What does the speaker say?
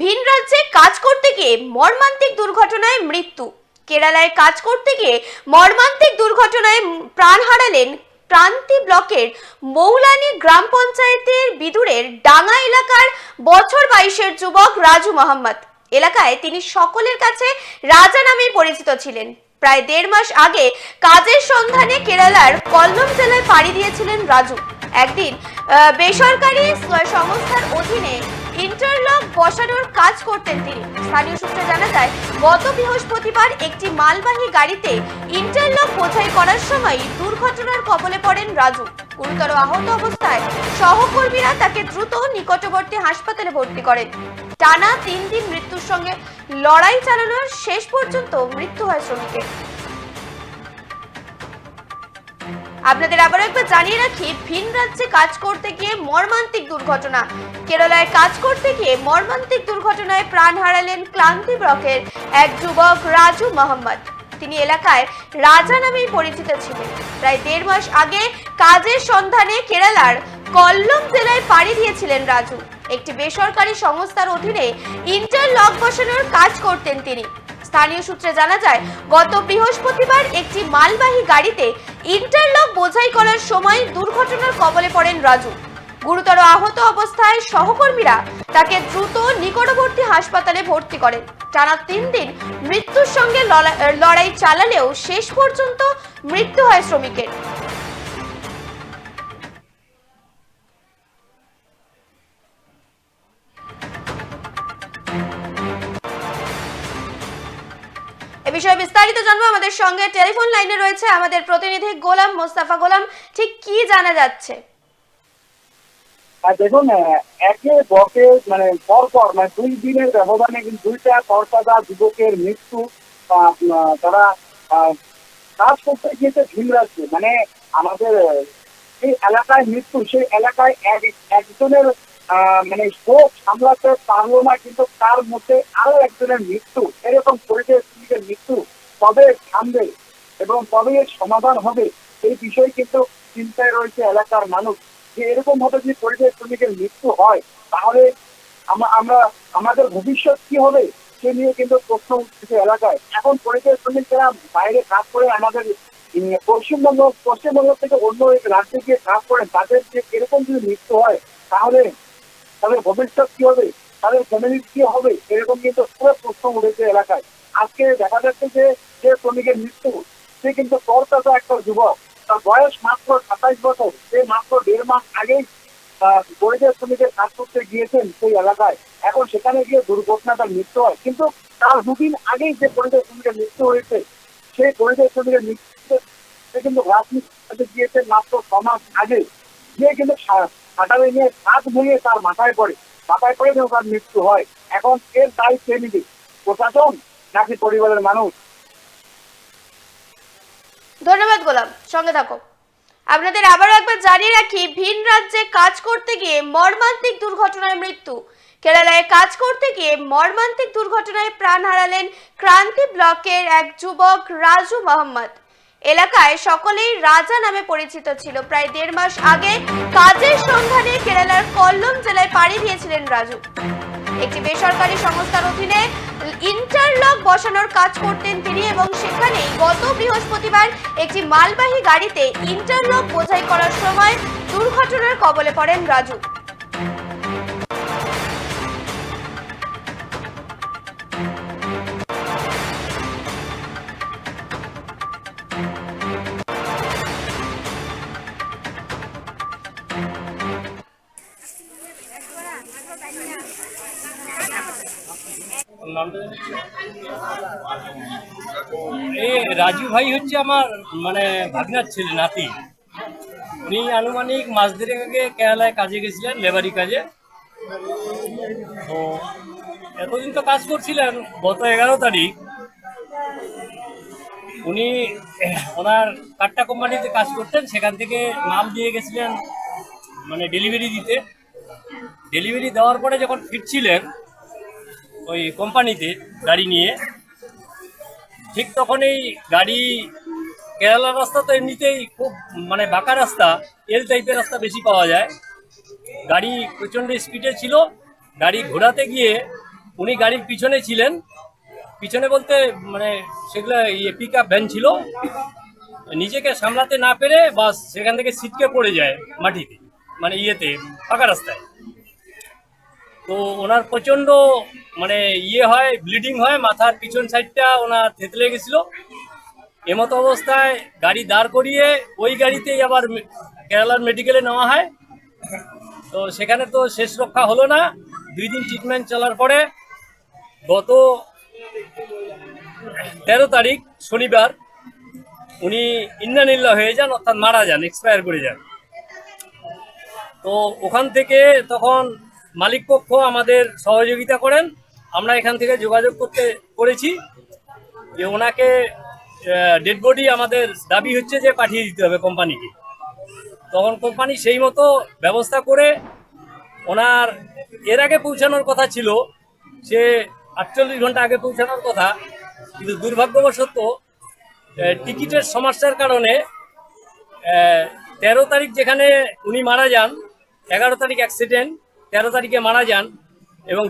ভিন রাজ্যে কাজ করতে গিয়ে মর্মান্তিক দুর্ঘটনায় মৃত্যু। কেরালায় কাজ করতে গিয়ে মর্মান্তিক দুর্ঘটনায় প্রাণ হারালেন প্রান্তি ব্লকের মৌলানি গ্রাম পঞ্চায়েতের বিদুরের ডাঙা এলাকার বছর বাইশের যুবক রাজু মোহাম্মদ। এলাকায় তিনি সকলের কাছে রাজা নামেই পরিচিত ছিলেন। প্রায় দেড় মাস আগে কাজের সন্ধানে কেরালার কল্লম জেলায় পাড়ি দিয়েছিলেন রাজু। একদিন বেসরকারি সংস্থার অধীনে ইন্টারলক বসানোর কাজ করতেন তিনি। স্থানীয় সূত্রে জানা যায়, গত বৃহস্পতিবার একটি মালবাহী গাড়িতে ইন্টারলক বোঝাই করার সময় দুর্ঘটনার কবলে পড়েন রাজু। গুরুতর আহত অবস্থায় সহকর্মীরা তাকে দ্রুত নিকটবর্তী হাসপাতালে ভর্তি করেন। টানা তিন দিন মৃত্যুর সঙ্গে লড়াই চালানোর শেষ পর্যন্ত মৃত্যু হয় শ্রমিকের। আপনাদের আবার একবার জানিয়ে রাখি, ভিন রাজ্যে কাজ করতে গিয়ে মর্মান্তিক দুর্ঘটনা। কেরালায় কাজ করতে গিয়ে মর্মান্তিক দুর্ঘটনায় প্রাণ হারালেন ক্লান্তি ব্লকের এক যুবক রাজু মোহাম্মদ। তিনি এলাকায় রাজা নামেই পরিচিত ছিলেন। প্রায় দেড় মাস আগে কাজের সন্ধানে কেরালার কল্লম জেলায় পাড়ি দিয়েছিলেন রাজু। একটি বেসরকারি সংস্থার অধীনে ইন্টারলক বসানোর কাজ করতেন তিনি। স্থানীয় সূত্রে জানা যায়, গত বৃহস্পতিবার একটি মালবাহী গাড়িতে ইন্টারলক বোঝাই করার সময় দুর্ঘটনার কবলে পড়েন রাজু। গুরুতর আহত অবস্থায় সহকর্মীরা তাকে দ্রুত নিকটবর্তী হাসপাতালে ভর্তি করেন। টানা তিন দিন মৃত্যুর সঙ্গে লড়া- লড়াই চালালেও শেষ পর্যন্ত মৃত্যু হয় শ্রমিকের। এ বিষয়ে বিস্তারিত জানব। আমাদের সঙ্গে টেলিফোন লাইনে রয়েছে আমাদের প্রতিনিধি গোলাম মোস্তাফা। গোলাম, ঠিক কি জানা যাচ্ছে? দেখুন একে বকে মানে পর পর মানে দুই দিনের ব্যবধানে কিন্তু দুইটা যুবকের মৃত্যু তারা কাজ করতে গিয়েছে ভিন মানে আমাদের সেই এলাকায় মৃত্যু, সেই এলাকায় এক, একজনের মানে শোক সামলাতে পারল না, কিন্তু তার মধ্যে আরও একজনের মৃত্যু, এরকম পরিচয় মৃত্যু কবে থামবে এবং কবে এর সমাধান হবে, এই বিষয়ে কিন্তু চিন্তায় রয়েছে এলাকার মানুষ। যে এরকম ভাবে যদি পরিচয় শ্রমিকের মৃত্যু হয়, তাহলে আমরা, আমাদের ভবিষ্যৎ কি হবে, সে নিয়ে কিন্তু প্রশ্ন উঠছে এলাকায়। এখন পরিচয় শ্রমিকরা বাইরে কাজ করে আমাদের পশ্চিমবঙ্গ পশ্চিমবঙ্গ থেকে অন্য রাজ্যে গিয়ে কাজ করেন তাদের যে এরকম যদি মৃত্যু হয়, তাহলে তাদের ভবিষ্যৎ কি হবে? তাদের ফ্যামিলির কি হবে? এরকম কিন্তু পুরো প্রশ্ন উঠেছে এলাকায়। আজকে দেখা যাচ্ছে যে যে শ্রমিকের মৃত্যু, সে কিন্তু করতাতা একটা যুবক। তার বয়স মাত্র সাতাইশ বছর। সে মাত্র দেড় মাস আগেই পরিচয় শ্রমিকের কাজ করতে গিয়েছেন সেই এলাকায়। এখন সেখানে গিয়ে দুর্ঘটনা তার মৃত্যু হয়। কিন্তু তার দুদিন আগেই যে পরিচয় শ্রমিকের মৃত্যু হয়েছে, সেই পরিচয় শ্রমিকের মৃত্যু সে কিন্তু রাজনীতি গিয়েছে মাত্র ছ মাস আগে। গিয়ে কিন্তু হাঁটারে নিয়ে হাত ভেঙে তার মাথায় পড়ে। মাথায় পড়ে যেন তার মৃত্যু হয়। এখন এর দায়ী নিবে প্রশাসন নাকি পরিবারের মানুষ? ধন্যবাদ গোলাম। সঙ্গে থাকো। আপনাদের আবারও একবার জানিয়ে রাখি, ভিন রাজ্যে কাজ করতে গিয়ে মর্মান্তিক দুর্ঘটনায় মৃত্যু। কেরালায় কাজ করতে গিয়ে মর্মান্তিক দুর্ঘটনায় প্রাণ হারালেন ক্রান্তি ব্লকের এক যুবক রাজু মোহাম্মদ। এলাকায় সকলেই রাজা নামে পরিচিত ছিল। প্রায় দেড় মাস আগে কাজের সন্ধানে কেরালার কল্লম জেলায় পাড়ি দিয়েছিলেন রাজু। একটি বেসরকারি সংস্থার অধীনে ইন্টারলক বসানোর কাজ করতেন তিনি এবং সেখানেই গত বৃহস্পতিবার একটি মালবাহী গাড়িতে ইন্টারলক বোঝাই করার সময় দুর্ঘটনার কবলে পড়েন রাজু। রাজু ভাই হচ্ছে আমার মানে ভাগনার ছেলে, নাতি। উনি আনুমানিক মাস দেড়েক আগে কেরালায় কাজে গেছিলেন, লেবারি কাজে। তো এতদিন তো কাজ করছিলেন, গত এগারো তারিখ। উনি, ওনার কাট্টা কোম্পানিতে কাজ করতেন, সেখান থেকে মাল দিয়ে গেছিলেন মানে ডেলিভারি দিতে। ডেলিভারি দেওয়ার পরে যখন ফিরছিলেন, ওই কোম্পানিতে গাড়ি নিয়ে, ঠিক তখন এই গাড়ি কেরালা রাস্তা তো এমনিতেই খুব মানে বাঁকা রাস্তা এল টাইপের রাস্তা বেশি পাওয়া যায়। গাড়ি প্রচণ্ড স্পিডে ছিল, গাড়ি ঘোরাতে গিয়ে উনি গাড়ির পিছনে ছিলেন পিছনে বলতে মানে সেগুলো ইয়ে পিক আপ ভ্যান ছিল। নিজেকে সামলাতে না পেরে বাস সেখান থেকে ছিটকে পড়ে যায় মাটিতে মানে ইয়েতে, ফাঁকা রাস্তায়। তো ওনার প্রচণ্ড মানে ইয়ে হয় ব্লিডিং হয়, মাথার পিছন সাইডটা ওনার থেতলে গেছিল। এমতো অবস্থায় গাড়ি দাঁড় করিয়ে ওই গাড়িতেই আবার কেরালার মেডিকেলে নেওয়া হয়। তো সেখানে তো শেষ রক্ষা হলো না। দুই দিন ট্রিটমেন্ট চলার পরে গত তেরো তারিখ শনিবার উনি ইন্নানিল্লা হয়ে যান, অর্থাৎ মারা যান এক্সপায়ার করে যান। তো ওখান থেকে তখন মালিক পক্ষ আমাদের সহযোগিতা করেন। আমরা এখান থেকে যোগাযোগ করতে করেছি যে ওনাকে ডেড বডি আমাদের দাবি হচ্ছে যে পাঠিয়ে দিতে হবে কোম্পানিকে। তখন কোম্পানি সেই মতো ব্যবস্থা করে ওনার, এর আগে পৌঁছানোর কথা ছিল, সে আটচল্লিশ ঘণ্টা আগে পৌঁছানোর কথা, কিন্তু দুর্ভাগ্যবশত টিকিটের সমস্যার কারণে তেরো তারিখ যেখানে উনি মারা যান, এগারো তারিখ অ্যাক্সিডেন্ট তেরো তারিখে মারা যান এবং